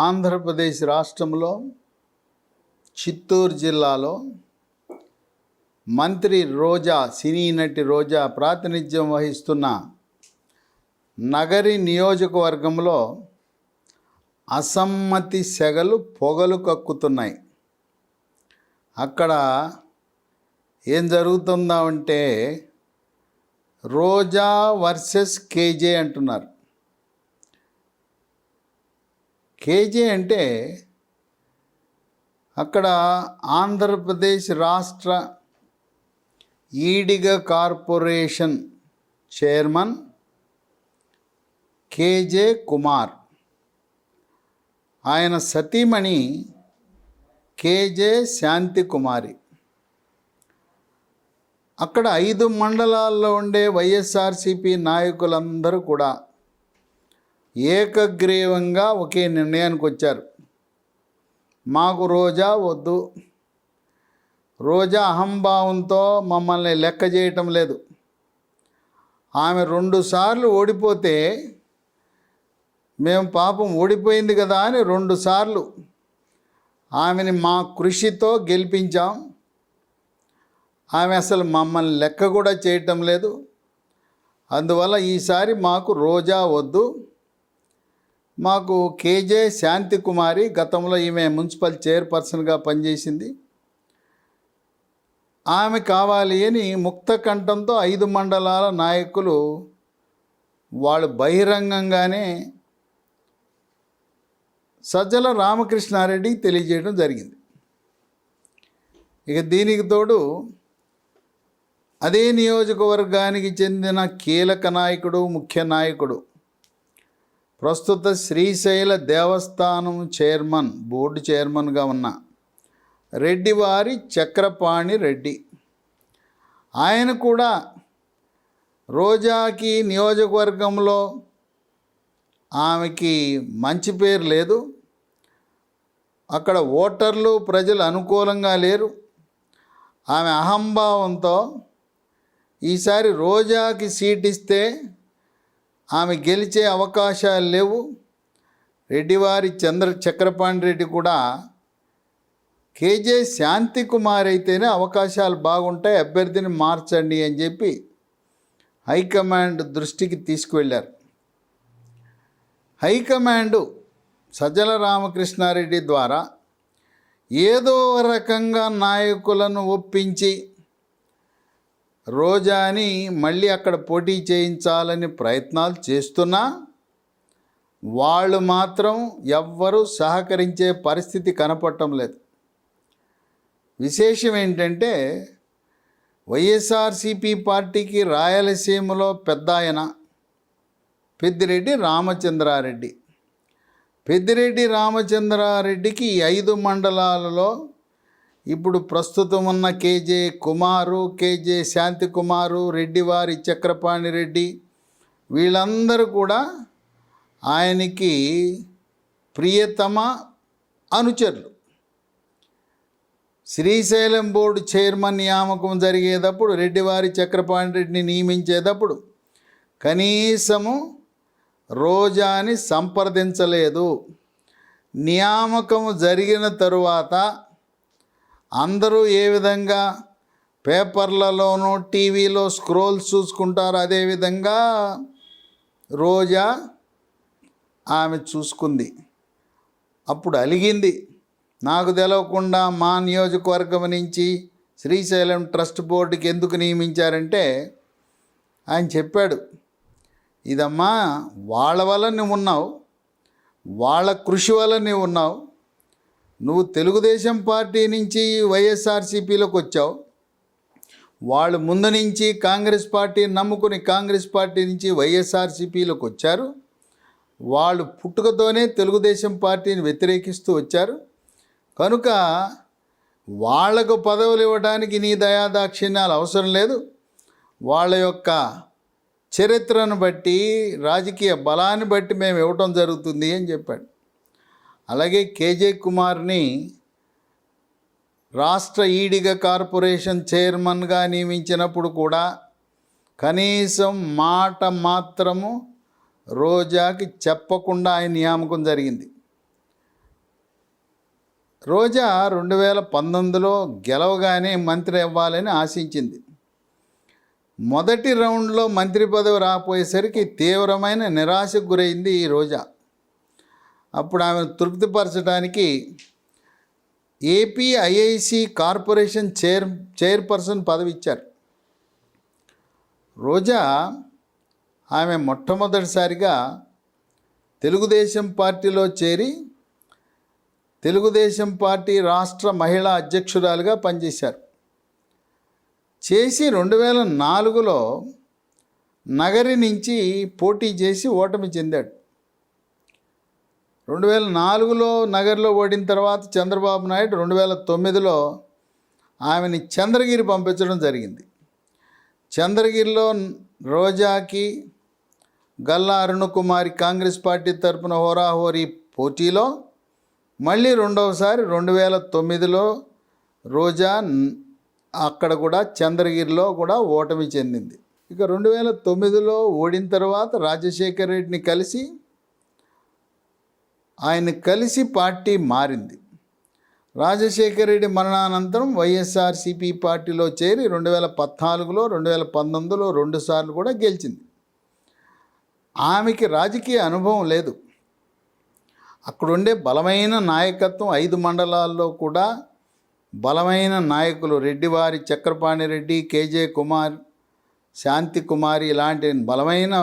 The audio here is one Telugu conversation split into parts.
ఆంధ్రప్రదేశ్ రాష్ట్రంలో చిత్తూరు జిల్లాలో మంత్రి రోజా సినీ నటి రోజా ప్రాతినిధ్యం వహిస్తున్న నగరి నియోజకవర్గంలో అసమ్మతి సెగలు పొగలు కక్కుతున్నాయి. అక్కడ ఏం జరుగుతుందా అంటే రోజా వర్సెస్ కేజే అంటున్నారు. కేజే అంటే అక్కడ ఆంధ్రప్రదేశ్ రాష్ట్ర Ediga corporation chairman KJ Kumar. ఆయన సతీమణి కేజే శాంతి కుమారి అక్కడ ఐదు మండలాల్లో ఉండే వైఎస్ఆర్సిపి నాయకులందరూ కూడా ఏకగ్రీవంగా ఒకే నిర్ణయానికి వచ్చారు. మాకు రోజా వద్దు. రోజా అహంభావంతో మమ్మల్ని లెక్క చేయటం లేదు. ఆమె రెండుసార్లు ఓడిపోతే మేము పాపం ఓడిపోయింది కదా అని రెండుసార్లు ఆమెని మా కృషితో గెలిపించాం. ఆమె అసలు మమ్మల్ని లెక్క కూడా చేయటం లేదు. అందువల్ల ఈసారి మాకు రోజా వద్దు. మాకు కేజే శాంతి కుమారి గతంలో ఈమె మున్సిపల్ చైర్పర్సన్గా పనిచేసింది. ఆమె కావాలి అని ముక్త కంఠంతో ఐదు మండలాల నాయకులు వాళ్ళు బహిరంగంగానే సజ్జల రామకృష్ణారెడ్డికి తెలియజేయడం జరిగింది. ఇక దీనికి తోడు అదే నియోజకవర్గానికి చెందిన కీలక నాయకుడు ముఖ్య నాయకుడు ప్రస్తుత శ్రీశైల దేవస్థానం చైర్మన్ బోర్డు చైర్మన్గా ఉన్న రెడ్డివారి చక్రపాణి రెడ్డి. ఆయన కూడా రోజాకి నియోజకవర్గంలో ఆమెకి మంచి పేరు లేదు. అక్కడ ఓటర్లు ప్రజలు అనుకూలంగా లేరు. ఆమె అహంభావంతో ఈసారి రోజాకి సీట్ ఇస్తే ఆమె గెలిచే అవకాశాలు లేవు. రెడ్డివారి చంద్ర చక్రపాణి రెడ్డి కూడా కేజే శాంతి కుమార్ అయితేనే అవకాశాలు బాగుంటాయి అభ్యర్థిని మార్చండి అని చెప్పి హైకమాండ్ దృష్టికి తీసుకువెళ్ళారు. హైకమాండు సజ్జల రామకృష్ణారెడ్డి ద్వారా ఏదో రకంగా నాయకులను ఒప్పించి రోజాని మళ్ళీ అక్కడ పోటీ చేయించాలని ప్రయత్నాలు చేస్తున్నా వాళ్ళు మాత్రం ఎవ్వరూ సహకరించే పరిస్థితి కనపడటం లేదు. విశేషం ఏంటంటే వైఎస్ఆర్సిపి పార్టీకి రాయలసీమలో పెద్ద ఆయన పెద్దిరెడ్డి రామచంద్రారెడ్డి. పెద్దిరెడ్డి రామచంద్రారెడ్డికి ఐదు మండలాలలో ఇప్పుడు ప్రస్తుతం ఉన్న కేజే కుమారు కేజే శాంతి కుమారు రెడ్డివారి చక్రపాణి రెడ్డి వీళ్ళందరూ కూడా ఆయనకి ప్రియతమ అనుచరులు. శ్రీశైలం బోర్డు చైర్మన్ నియామకం జరిగేటప్పుడు రెడ్డివారి చక్రపాణి రెడ్డిని నియమించేటప్పుడు కనీసము రోజాని సంప్రదించలేదు. నియామకం జరిగిన తరువాత అందరూ ఏ విధంగా పేపర్లలోనూ టీవీలో స్క్రోల్స్ చూసుకుంటారు అదేవిధంగా రోజా ఆమె చూసుకుంది. అప్పుడు అలిగింది. నాకు తెలవకుండా మా నియోజకవర్గం నుంచి శ్రీశైలం ట్రస్ట్ బోర్డుకి ఎందుకు నియమించారంటే ఆయన చెప్పాడు ఇదమ్మా వాళ్ళ వల్ల నువ్వు ఉన్నావు వాళ్ళ కృషి వల్ల నువ్వు ఉన్నావు నువ్వు తెలుగుదేశం పార్టీ నుంచి వైఎస్ఆర్సీపీలోకి వచ్చావు. వాళ్ళు ముందు నుంచి కాంగ్రెస్ పార్టీ నమ్ముకుని కాంగ్రెస్ పార్టీ నుంచి వైఎస్ఆర్సీపీలోకి వచ్చారు. వాళ్ళు పుట్టుకతోనే తెలుగుదేశం పార్టీని వ్యతిరేకిస్తూ వచ్చారు. కనుక వాళ్ళకు పదవులు ఇవ్వడానికి నీ దయాదాక్షిణ్యాలు అవసరం లేదు. వాళ్ళ యొక్క చరిత్రను బట్టి రాజకీయ బలాన్ని బట్టి మేము ఇవ్వటం జరుగుతుంది అని చెప్పాడు. అలాగే కేజే కుమార్ని రాష్ట్ర ఈడిగ కార్పొరేషన్ చైర్మన్గా నియమించినప్పుడు కూడా కనీసం మాట మాత్రము రోజాకి చెప్పకుండా ఆయన నియామకం జరిగింది. రోజా రెండు వేల పంతొమ్మిదిలో గెలవగానే మంత్రి అవ్వాలని ఆశించింది. మొదటి రౌండ్లో మంత్రి పదవి రాపోయేసరికి తీవ్రమైన నిరాశకు గురైంది ఈ రోజా. అప్పుడు ఆమెను తృప్తిపరచడానికి AP IIC corporation chair chairperson పదవి ఇచ్చారు. రోజా ఆమె మొట్టమొదటిసారిగా తెలుగుదేశం పార్టీలో చేరి తెలుగుదేశం పార్టీ రాష్ట్ర మహిళా అధ్యక్షురాలుగా పనిచేశారు. చేసి రెండు వేల నాలుగులో నగరి నుంచి పోటీ చేసి ఓటమి చెందాడు. రెండు వేల నాలుగులో నగర్లో ఓడిన తర్వాత చంద్రబాబు నాయుడు రెండు వేల తొమ్మిదిలో ఆమెని చంద్రగిరి పంపించడం జరిగింది. చంద్రగిరిలో రోజాకి గల్లా అరుణకుమారి కాంగ్రెస్ పార్టీ తరపున హోరాహోరీ పోటీలో మళ్ళీ రెండవసారి రెండు వేల తొమ్మిదిలో రోజా అక్కడ కూడా చంద్రగిరిలో కూడా ఓటమి చెందింది. ఇక రెండు వేల తొమ్మిదిలో ఓడిన తర్వాత రాజశేఖర్ రెడ్డిని కలిసి ఆయన కలిసి పార్టీ మారింది. రాజశేఖర రెడ్డి మరణానంతరం వైఎస్ఆర్సీపీ పార్టీలో చేరి రెండు వేల పద్నాలుగులో రెండు వేల పంతొమ్మిదిలో రెండుసార్లు కూడా గెలిచింది. ఆమెకి రాజకీయ అనుభవం లేదు. అక్కడుండే బలమైన నాయకత్వం ఐదు మండలాల్లో కూడా బలమైన నాయకులు రెడ్డివారి చక్రపాణి రెడ్డి కేజే కుమార్ శాంతి కుమారి ఇలాంటి బలమైన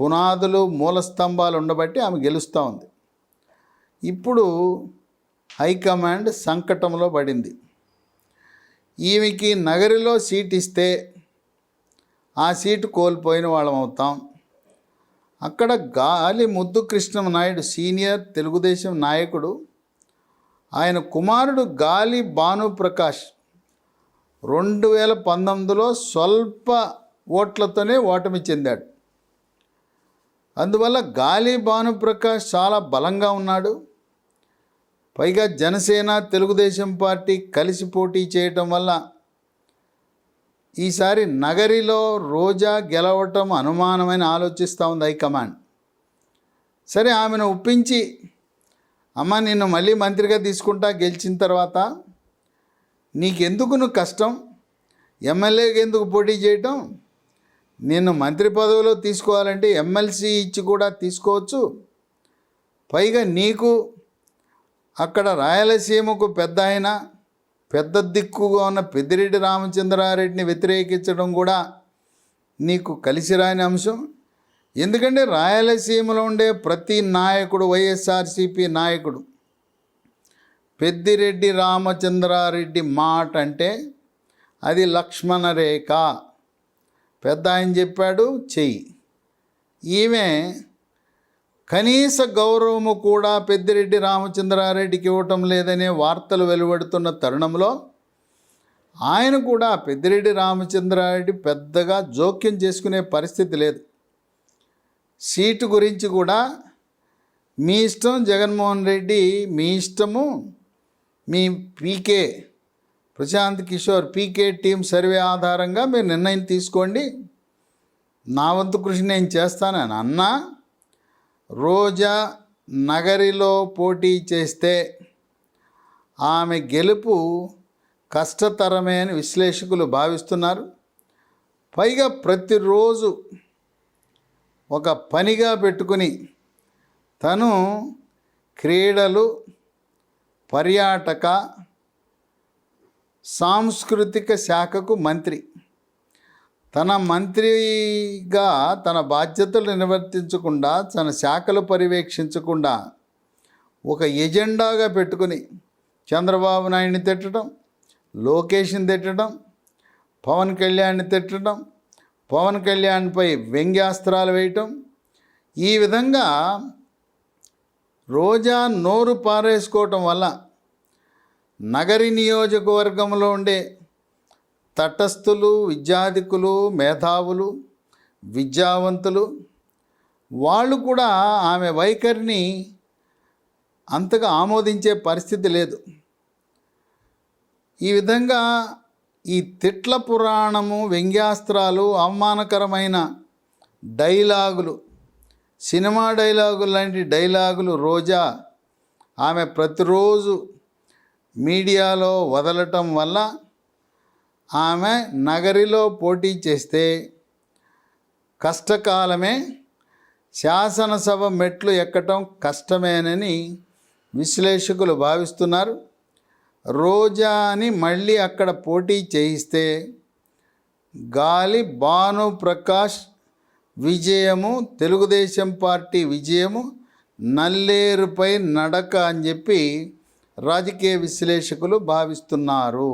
పునాదులు మూల స్తంభాలు ఉండబట్టి ఆమె గెలుస్తూ ఉంది. ఇప్పుడు హైకమాండ్ సంకటంలో పడింది. ఈమెకి నగరిలో సీట్ ఇస్తే ఆ సీటు కోల్పోయిన వాళ్ళం అవుతాం. అక్కడ గాలి ముద్దు నాయుడు సీనియర్ తెలుగుదేశం నాయకుడు ఆయన కుమారుడు గాలి భానుప్రకాష్ రెండు వేల పంతొమ్మిదిలో స్వల్ప ఓట్లతోనే ఓటమి చెందాడు. అందువల్ల గాలి భానుప్రకాష్ చాలా బలంగా ఉన్నాడు. పైగా జనసేన తెలుగుదేశం పార్టీ కలిసి పోటీ చేయటం వల్ల ఈసారి నగరిలో రోజా గెలవటం అనుమానమని ఆలోచిస్తూ ఉంది హైకమాండ్. సరే ఆమెను ఒప్పించి అమ్మ నిన్ను మళ్ళీ మంత్రిగా తీసుకుంటా గెలిచిన తర్వాత నీకెందుకు నువ్వు కష్టం? ఎమ్మెల్యేకి ఎందుకు పోటీ చేయటం? నిన్ను మంత్రి పదవిలో తీసుకోవాలంటే ఎమ్మెల్సీ ఇచ్చి కూడా తీసుకోవచ్చు. పైగా నీకు అక్కడ రాయలసీమకు పెద్ద ఆయన పెద్ద దిక్కుగా ఉన్న పెద్దిరెడ్డి రామచంద్రారెడ్డిని వ్యతిరేకించడం కూడా నీకు కలిసి రాని అంశం. ఎందుకంటే రాయలసీమలో ఉండే ప్రతి నాయకుడు వైఎస్ఆర్సీపీ నాయకుడు పెద్దిరెడ్డి రామచంద్రారెడ్డి మాట అంటే అది లక్ష్మణ రేఖ. పెద్ద ఆయన చెప్పాడు చెయ్యి. ఈమె కనీస గౌరవము కూడా పెద్దిరెడ్డి రామచంద్రారెడ్డికి ఇవ్వటం లేదనే వార్తలు వెలువడుతున్న తరుణంలో ఆయన కూడా పెద్దిరెడ్డి రామచంద్రారెడ్డి పెద్దగా జోక్యం చేసుకునే పరిస్థితి లేదు. సీటు గురించి కూడా మీ ఇష్టం జగన్మోహన్ రెడ్డి మీ ఇష్టము మీ PK Prashant Kishor PK team survey ఆధారంగా మీరు నిర్ణయం తీసుకోండి. నా వంతు కృషి నేను చేస్తానని అన్నా రోజా నగరిలో పోటీ చేస్తే ఆమె గెలుపు కష్టతరమే అని విశ్లేషకులు భావిస్తున్నారు. పైగా ప్రతిరోజు ఒక పనిగా పెట్టుకుని తను క్రీడలు పర్యాటక సాంస్కృతిక శాఖకు మంత్రి. తన మంత్రిగా తన బాధ్యతలు నిర్వర్తించకుండా తన శాఖలు పర్యవేక్షించకుండా ఒక ఎజెండాగా పెట్టుకుని చంద్రబాబు నాయుడిని తిట్టడం లోకేష్ని తిట్టడం పవన్ కళ్యాణ్ని తిట్టడం పవన్ కళ్యాణ్పై వ్యంగ్యాస్త్రాలు వేయటం ఈ విధంగా రోజా నోరు పారేసుకోవటం వల్ల నగరి నియోజకవర్గంలో ఉండే తటస్థులు విద్యాధికులు మేధావులు విద్యావంతులు వాళ్ళు కూడా ఆమె వైఖరిని అంతగా ఆమోదించే పరిస్థితి లేదు. ఈ విధంగా ఈ తిట్ల పురాణము వ్యంగ్యాస్త్రాలు అవమానకరమైన డైలాగులు సినిమా డైలాగులు లాంటి డైలాగులు రోజా ఆమె ప్రతిరోజు మీడియాలో వదలటం వల్ల ఆమె నగరిలో పోటీ చేస్తే కష్టకాలమే శాసనసభ మెట్లు ఎక్కటం కష్టమేనని విశ్లేషకులు భావిస్తున్నారు. రోజా అని మళ్ళీ అక్కడ పోటీ చేయిస్తే గాలి భాను ప్రకాష్ విజయము తెలుగుదేశం పార్టీ విజయము నల్లేరుపై నడక అని చెప్పి రాజకీయ విశ్లేషకులు భావిస్తున్నారు